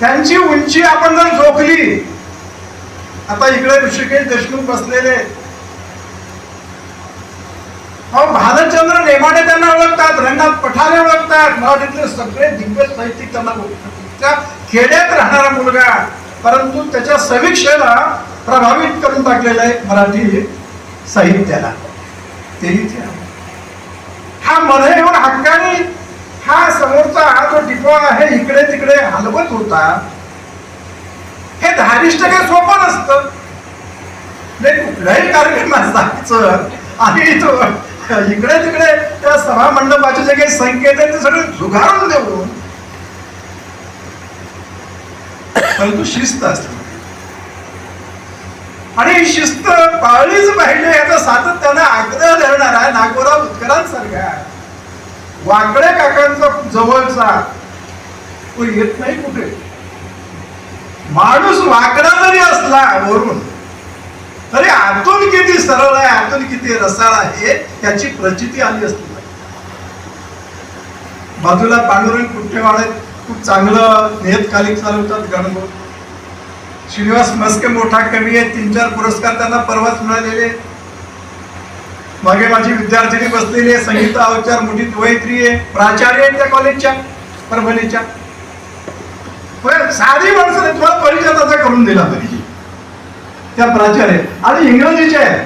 त्यांची उंची आपण जर जोखली आता इकडे ऋषिकेश देशमुख बसलेले. अहो भालचंद्र नेमाडे त्यांना ओळखतात रंगनाथ पठारे ओळखतात. मराठीतले सगळे दिग्गज साहित्यिक त्यांना त्या खेड्यात राहणारा मुलगा परंतु त्याच्या समीक्षेला प्रभावित करून टाकलेलं आहे मराठी साहित्याला. तेही ते हा मध्ये येऊन हक्काने किंवा हे इकडे तिकडे हलवत होता. हे धारिष्ट काही सोपं नसतं. नाही कुठल्याही कार्यक्रमात जायचं. आणि इकडे तिकडे त्या सभा मंडपाचे जे काही संकेत आहेत ते सगळे झुगारून देऊन परंतु शिस्त असते. आणि शिस्त पाळलीच पाहिजे याचा सातत्यानं आग्रह धरणारा नागोराव उत्करांसारखा वाकडे काकांचा जवळचा तो येत नाही कुठे? माणूस वाकडा जरी असला वरून तरी आतून किती सरळ आहे आतून किती रसाळ आहे याची प्रचिती आली असती. बाजूला पांडुरंग कुठेवाडे खूप चांगलं नियतकालिक चालवतात गणगो श्रीनिवास मस्के मोठा कवी आहे तीन चार पुरस्कार त्यांना परवाच मिळालेले मागे माझी विद्यार्थिनी बसलेली आहे संगीता अवचार मोठी द्वैत्री आहे प्राचार्य आहेत त्या कॉलेजच्या परभणीच्या. साधी माणसं तुम्हाला परिचय त्याचा करून दिला पाहिजे त्या प्राचार्य आणि इंग्रजीचे. आहे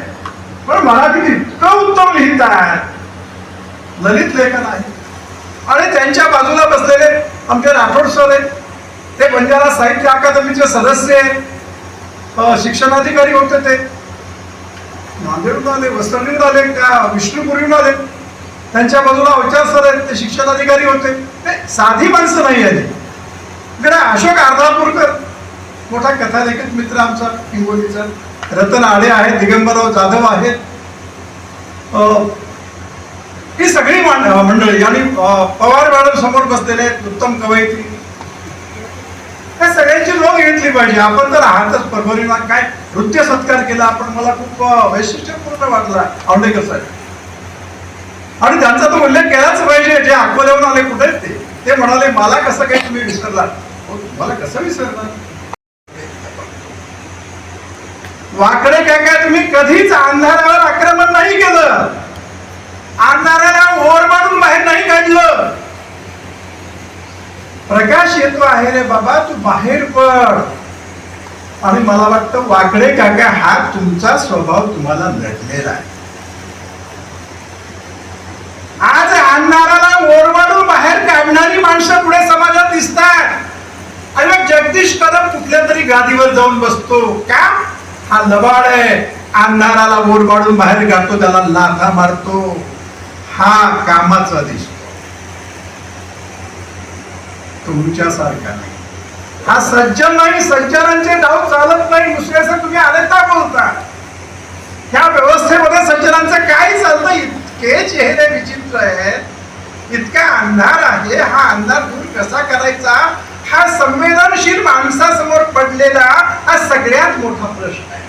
पण मराठीत इतकं उत्तम लिहितात ललित लेखन आहे. आणि त्यांच्या बाजूला बसलेले आमचे राठोड सर आहेत. ते बंजारा साहित्य अकादमीचे सदस्य आहेत. शिक्षणाधिकारी होते ते. नांदेडून आले वसरलीहून आले त्या विष्णुपुरीहून आले. त्यांच्या बाजूला अवचार सर आहेत ते शिक्षणाधिकारी होते. ते साधी माणसं नाही आली इकडे अशोक अर्धापूरकर. मोठा कथालेखक मित्र आमचा हिंगोलीचा. रतन आडे आहेत दिगंबरराव जाधव आहेत. ही सगळी मंडळी. आणि पवार मॅडम समोर बसलेले आहेत उत्तम कवयित्री. हे सगळ्यांची लोक घेतली पाहिजे. आपण तर आहातच परभणीला काय नृत्य सत्कार केला. आपण मला खूप वैशिष्ट्यपूर्ण वाटला. आवडेकर साहेब. आणि त्यांचा तो उल्लेख केलाच पाहिजे. जे अकोल्याहून आले कुठे आहेत ते. ते म्हणाले मला कसं काही तुम्ही विसरला मला कसं विसरणार? वाकडे काय काय तुम्ही कधीच अंधारावर आक्रमण नाही केलं. अंधाराला ओर मारून बाहेर नाही काढलं. प्रकाश येतो आहे रे बाबा तू बाहेर पड. आणि मला वाटतं वाकडे काका हा तुमचा स्वभाव तुम्हाला नडलेला आहे. आज अंधाराला ओरवाडून बाहेर काढणारी माणसं पुढे समाजात दिसतात. जगदीश कदम कुठल्या तरी गादीवर जाऊन बसतो. का? हा लबाड आहे. अंधाराला ओरमाडून बाहेर काढतो त्याला लाथा मारतो. हा कामाचा दिसतो तुमच्यासारखा नाही. हा सज्जन नाही सज्जनांचे डाव चालत नाही दुसऱ्याचं तुम्ही अनेकदा बोलता. ह्या व्यवस्थेमध्ये सज्जनांचं काय चालतं? इतके चेहरे विचित्र आहेत. इतका अंधार आहे. हा अंधार दूर कसा करायचा? हा संवेदनशील माणसासमोर पडलेला हा सगळ्यात मोठा प्रश्न आहे.